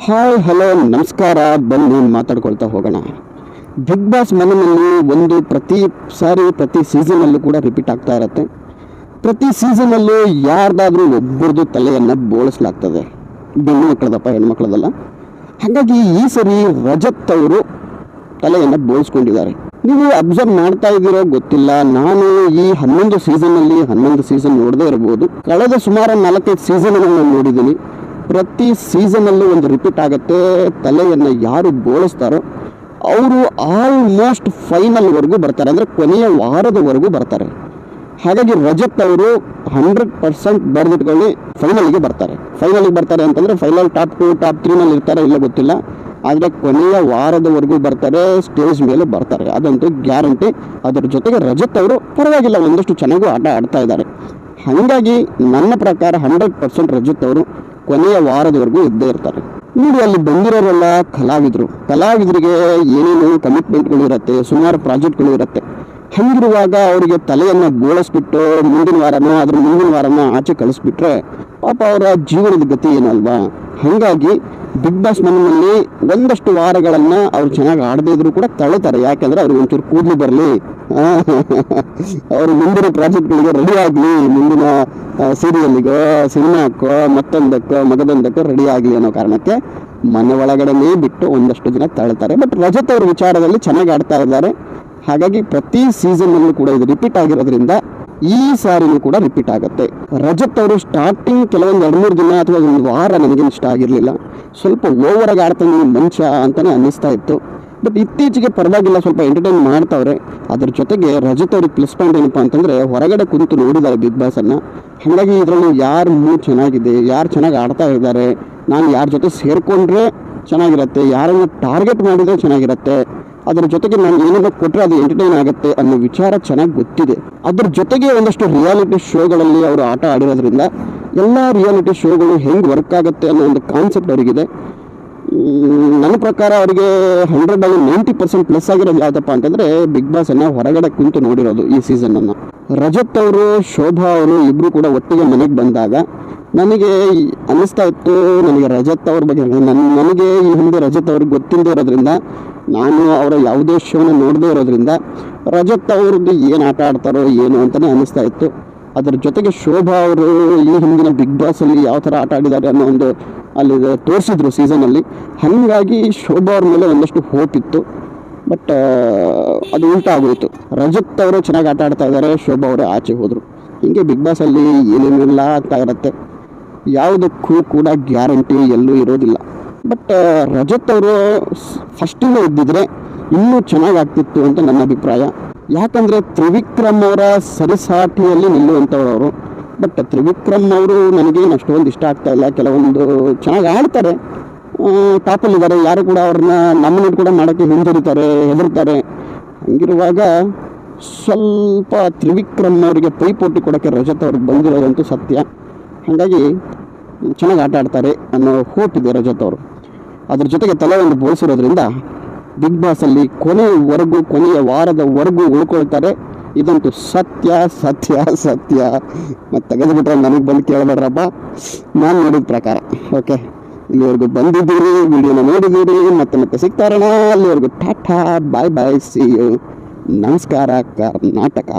Hi hello ನಮಸ್ಕಾರ. ಬನ್ನಿ, ಮಾತಾಡ್ಕೊಳ್ತಾ ಹೋಗೋಣ. ಬಿಗ್ ಬಾಸ್ ಮನೆಯಲ್ಲಿ ಒಂದು ಪ್ರತಿ ಸಾರಿ, ಪ್ರತಿ ಸೀಸನಲ್ಲೂ ಕೂಡ ರಿಪೀಟ್ ಆಗ್ತಾ ಇರುತ್ತೆ. ಪ್ರತಿ ಸೀಸನಲ್ಲೂ ಯಾರ್ದಾದ್ರೂ ಒಬ್ಬರದು ತಲೆಯನ್ನು ಬೋಳಿಸ್ಲಾಗ್ತದೆ. ಗಂಡು ಮಕ್ಕಳದಪ್ಪ ಹೆಣ್ಮಕ್ಳದಲ್ಲ ಹಾಗಾಗಿ ಈ ಸರಿ ರಜತ್ ಅವರು ತಲೆಯನ್ನು ಬೋಳಿಸ್ಕೊಂಡಿದ್ದಾರೆ. ನೀವು ಅಬ್ಸರ್ವ್ ಮಾಡ್ತಾ ಇದ್ದೀರೋ ಗೊತ್ತಿಲ್ಲ. ನಾನು ಈ ಹನ್ನೊಂದು ಸೀಸನ್ನಲ್ಲಿ ಹನ್ನೊಂದು ಸೀಸನ್ ನೋಡದೇ ಇರಬಹುದು ಕಳೆದ ಸುಮಾರು ನಾಲ್ಕೈದು ಸೀಸನ್ ನಾನು ನೋಡಿದ್ದೀನಿ. ಪ್ರತಿ ಸೀಸನಲ್ಲೂ ಒಂದು ರಿಪೀಟ್ ಆಗುತ್ತೆ. ತಲೆಯನ್ನು ಯಾರು ಬೋಳಿಸ್ತಾರೋ ಅವರು ಆಲ್ಮೋಸ್ಟ್ ಫೈನಲ್ವರೆಗೂ ಬರ್ತಾರೆ. ಅಂದರೆ ಕೊನೆಯ ವಾರದವರೆಗೂ ಬರ್ತಾರೆ. ಹಾಗಾಗಿ ರಜತ್ ಅವರು ಹಂಡ್ರೆಡ್ ಪರ್ಸೆಂಟ್ ಬರೆದಿಟ್ಕೊಳ್ಳಿ ಫೈನಲ್ಗೆ ಬರ್ತಾರೆ. ಫೈನಲ್ಗೆ ಬರ್ತಾರೆ ಅಂತಂದರೆ ಫೈನಲ್ ಟಾಪ್ ಟು ಟಾಪ್ ತ್ರೀನಲ್ಲಿ ಇರ್ತಾರೆ ಇಲ್ಲ ಗೊತ್ತಿಲ್ಲ. ಆದರೆ ಕೊನೆಯ ವಾರದವರೆಗೂ ಬರ್ತಾರೆ ಸ್ಟೇಜ್ ಮೇಲೆ ಬರ್ತಾರೆ. ಅದಂತೂ ಗ್ಯಾರಂಟಿ. ಅದರ ಜೊತೆಗೆ ರಜತ್ ಅವರು ಪರವಾಗಿಲ್ಲ, ಒಂದಷ್ಟು ಚೆನ್ನಾಗೂ ಆಟ ಆಡ್ತಾ ಇದ್ದಾರೆ. ಹಾಗಾಗಿ ನನ್ನ ಪ್ರಕಾರ ಹಂಡ್ರೆಡ್ ಪರ್ಸೆಂಟ್ ರಜತ್ ಅವರು ಕೊನೆಯ ವಾರದವರೆಗೂ ಇದ್ದೇ ಇರ್ತಾರೆ. ನೋಡಿ, ಅಲ್ಲಿ ಬಂದಿರೋರೆಲ್ಲ ಕಲಾವಿದರು. ಕಲಾವಿದರಿಗೆ ಏನೇನು ಕಮಿಟ್ಮೆಂಟ್ಗಳು ಇರುತ್ತೆ, ಸುಮಾರು ಪ್ರಾಜೆಕ್ಟ್ಗಳು ಇರುತ್ತೆ. ಹಂಗಿರುವಾಗ ಅವರಿಗೆ ತಲೆಯನ್ನು ಬೋಳಿಸ್ಬಿಟ್ಟು ಮುಂದಿನ ವಾರನೋ ಅದ್ರ ಮುಂದಿನ ವಾರನೋ ಆಚೆ ಕಳಿಸ್ಬಿಟ್ರೆ ಪಾಪ ಅವರ ಜೀವನದ ಗತಿ ಏನಲ್ವಾ? ಹಾಗಾಗಿ ಬಿಗ್ ಬಾಸ್ ಮನೆಯಲ್ಲಿ ಒಂದಷ್ಟು ವಾರಗಳನ್ನು ಅವ್ರು ಚೆನ್ನಾಗಿ ಆಡದೇ ಕೂಡ ತಳ್ಳುತ್ತಾರೆ ಯಾಕೆಂದ್ರೆ ಅವ್ರಿಗೆ ಒಂಚೂರು ಕೂದಲು ಬರಲಿ. ಅವರು ಮುಂದಿನ ಪ್ರಾಜೆಕ್ಟ್ಗಳಿಗೆ ರೆಡಿ ಆಗಲಿ. ಮುಂದಿನ ಸೀರಿಯಲ್ಗೋ ಸಿನಿಮಾಕ್ಕೋ ಮತ್ತೊಂದಕ್ಕೋ, ಮಗದೊಂದಕ್ಕೋ ರೆಡಿ ಆಗಲಿ ಅನ್ನೋ ಕಾರಣಕ್ಕೆ ಮನೆ ಒಳಗಡೆನೇ ಬಿಟ್ಟು ಒಂದಷ್ಟು ದಿನ ತಳ್ಳುತ್ತಾರೆ ಬಟ್ ರಜತ್ ಅವ್ರ ವಿಚಾರದಲ್ಲಿ ಚೆನ್ನಾಗಿ ಆಡ್ತಾ ಇದ್ದಾರೆ. ಹಾಗಾಗಿ ಪ್ರತಿ ಸೀಸನ್ನಲ್ಲೂ ಕೂಡ ಇದು ರಿಪೀಟ್ ಆಗಿರೋದ್ರಿಂದ ಈ ಸಾರಿನೂ ಕೂಡ ರಿಪೀಟ್ ಆಗುತ್ತೆ. ರಜತ್ ಅವರು ಸ್ಟಾರ್ಟಿಂಗ್ ಕೆಲವೊಂದು ಎರಡು ಮೂರು ದಿನ ಅಥವಾ ಒಂದು ವಾರ ನನಗೇನು ಇಷ್ಟ ಆಗಿರಲಿಲ್ಲ. ಸ್ವಲ್ಪ ಓವರಾಗಿ ಆಡ್ತಾನೆ ಮಂಚ ಅಂತಲೇ ಅನ್ನಿಸ್ತಾ ಇತ್ತು. ಬಟ್ ಇತ್ತೀಚೆಗೆ ಪರವಾಗಿಲ್ಲ, ಸ್ವಲ್ಪ ಎಂಟರ್ಟೈನ್ ಮಾಡ್ತಾವ್ರೆ. ಅದ್ರ ಜೊತೆಗೆ ರಜತ್ ಅವ್ರಿಗೆ ಪ್ಲಸ್ ಪಾಯಿಂಟ್ ಏನಪ್ಪ ಅಂತಂದರೆ ಹೊರಗಡೆ ಕುಂತು ನೋಡಿದ್ದಾರೆ ಬಿಗ್ ಬಾಸನ್ನು ಹಾಗಾಗಿ ಇದರಲ್ಲಿ ಯಾರು ಮೂ ಚೆನ್ನಾಗಿದೆ, ಯಾರು ಚೆನ್ನಾಗಿ ಆಡ್ತಾ ಇದ್ದಾರೆ, ನಾನು ಯಾರ ಜೊತೆ ಸೇರಿಕೊಂಡ್ರೆ ಚೆನ್ನಾಗಿರುತ್ತೆ, ಯಾರನ್ನು ಟಾರ್ಗೆಟ್ ಮಾಡಿದರೆ ಚೆನ್ನಾಗಿರುತ್ತೆ ಅದರ ಜೊತೆಗೆ ನಾನು ಏನೇನು ಕೊಟ್ಟರೆ ಅದು ಎಂಟರ್ಟೈನ್ ಆಗುತ್ತೆ ಅನ್ನೋ ವಿಚಾರ ಚೆನ್ನಾಗಿ ಗೊತ್ತಿದೆ. ಅದ್ರ ಜೊತೆಗೆ ಒಂದಷ್ಟು ರಿಯಾಲಿಟಿ ಶೋಗಳಲ್ಲಿ ಅವರು ಆಟ ಆಡಿರೋದ್ರಿಂದ ಎಲ್ಲ ರಿಯಾಲಿಟಿ ಶೋಗಳು ಹೆಂಗೆ ವರ್ಕ್ ಆಗುತ್ತೆ ಅನ್ನೋ ಒಂದು ಕಾನ್ಸೆಪ್ಟ್ ಅವರಿಗಿದೆ. ನನ್ನ ಪ್ರಕಾರ ಅವರಿಗೆ ಹಂಡ್ರೆಡ್ ಆಗಿ ನೈಂಟಿ ಪರ್ಸೆಂಟ್ ಪ್ಲಸ್ ಆಗಿರೋದು ಯಾವುದಪ್ಪ ಅಂತಂದರೆ ಬಿಗ್ ಬಾಸನ್ನು ಹೊರಗಡೆ ಕುಂತು ನೋಡಿರೋದು ಈ ಸೀಸನನ್ನು ರಜತ್ ಅವರು, ಶೋಭಾ ಅವರು ಇಬ್ಬರು ಕೂಡ ಒಟ್ಟಿಗೆ ಮನೆಗೆ ಬಂದಾಗ ನನಗೆ ಅನ್ನಿಸ್ತಾ ಇತ್ತು, ನನಗೆ ರಜತ್ ಅವ್ರ ಬಗ್ಗೆ ನನಗೆ ಈ ಹಿಂದೆ ರಜತ್ ಅವ್ರಿಗೆ ಗೊತ್ತಿಲ್ಲದೆ ಇರೋದ್ರಿಂದ ನಾನು ಅವರ ಯಾವುದೇ ಶೋನ ನೋಡದೇ ಇರೋದ್ರಿಂದ ರಜತ್ ಅವ್ರದ್ದು ಏನು ಆಟ ಆಡ್ತಾರೋ ಏನು ಅಂತಲೇ ಅನ್ನಿಸ್ತಾ ಇತ್ತು. ಅದರ ಜೊತೆಗೆ ಶೋಭಾ ಅವರು ಈ ಹಿಂದಿನ ಬಿಗ್ ಬಾಸಲ್ಲಿ ಯಾವ ಥರ ಆಟ ಆಡಿದ್ದಾರೆ ಅನ್ನೋ ಒಂದು ಅಲ್ಲಿ ತೋರಿಸಿದ್ರು ಸೀಸನಲ್ಲಿ ಹಾಗಾಗಿ ಶೋಭಾ ಅವ್ರ ಮೇಲೆ ಒಂದಷ್ಟು ಹೋಪ್ ಇತ್ತು. ಬಟ್ ಅದು ಉಲ್ಟಾ ಆಗೋಯ್ತು. ರಜತ್ ಅವರು ಚೆನ್ನಾಗಿ ಆಟ ಆಡ್ತಾ ಇದ್ದಾರೆ, ಶೋಭಾ ಅವರು ಆಚೆ ಹೋದರು. ಹಿಂಗೆ ಬಿಗ್ ಬಾಸಲ್ಲಿ ಏನೇನಿಲ್ಲ ಆಗ್ತಾ ಇರುತ್ತೆ, ಯಾವುದಕ್ಕೂ ಕೂಡ ಗ್ಯಾರಂಟಿ ಎಲ್ಲೂ ಇರೋದಿಲ್ಲ. ಬಟ್ ರಜತ್ ಅವರು ಫಸ್ಟಿಂದ ಇದ್ದಿದ್ರೆ ಇನ್ನೂ ಚೆನ್ನಾಗಿ ಆಗ್ತಿತ್ತು ಅಂತ ನನ್ನ ಅಭಿಪ್ರಾಯ. ಯಾಕಂದರೆ ತ್ರಿವಿಕ್ರಮ್ ಅವರ ಸರಿಸಾಟಿಯಲ್ಲಿ ನಿಲ್ಲುವಂಥವ್ರು ಬಟ್ ತ್ರಿವಿಕ್ರಮ್ ಅವರು ನನಗೇನು ಅಷ್ಟೊಂದು ಇಷ್ಟ ಆಗ್ತಾ ಇಲ್ಲ. ಕೆಲವೊಂದು ಚೆನ್ನಾಗಿ ಆಡ್ತಾರೆ. ಟಾಪಲ್ಲಿದ್ದಾರೆ ಯಾರು ಕೂಡ ಅವ್ರನ್ನ ನಾಮಿನೇಟ್ ಕೂಡ ಮಾಡೋಕ್ಕೆ ಹಿಂಜರಿತಾರೆ, ಹೆದರ್ತಾರೆ. ಹಂಗಿರುವಾಗ ಸ್ವಲ್ಪ ತ್ರಿವಿಕ್ರಮ್ ಅವರಿಗೆ ಪೈಪೋಟಿ ಕೊಡೋಕ್ಕೆ ರಜತ್ ಅವ್ರಿಗೆ ಬಂದಿರೋದಂತೂ ಸತ್ಯ. ಹಾಗಾಗಿ ಚೆನ್ನಾಗಿ ಆಟ ಆಡ್ತಾರೆ ಅನ್ನೋ ಹೋಪ್ ಇದೆ ರಜತ್ ಅವರು. ಅದ್ರ ಜೊತೆಗೆ ತಲೆ ಒಂದು ಬೋಳಿಸಿರೋದ್ರಿಂದ ಬಿಗ್ ಬಾಸಲ್ಲಿ ಕೊನೆಯವರೆಗೂ ಕೊನೆಯ ವಾರದವರೆಗೂ ಉಳ್ಕೊಳ್ತಾರೆ. ಇದಂತೂ ಸತ್ಯ ಸತ್ಯ ಸತ್ಯ. ಮತ್ತು ತೆಗೆದುಬಿಟ್ರೆ ನನಗೆ ಬಂದು ಕೇಳಬೇಡ್ರಪ್ಪ. ನಾನು ನೋಡಿದ ಪ್ರಕಾರ. ಓಕೆ ಇಲ್ಲಿವರೆಗೂ ಬಂದಿದ್ದೀರಿ, ವಿಡಿಯೋನ ನೋಡಿದ್ದೀರಿ. ಮತ್ತೆ ಮತ್ತೆ ಸಿಗ್ತಾರಣ. ಅಲ್ಲಿವರೆಗೂ tata bye bye see you ನಮಸ್ಕಾರ, ಕರ್ನಾಟಕ.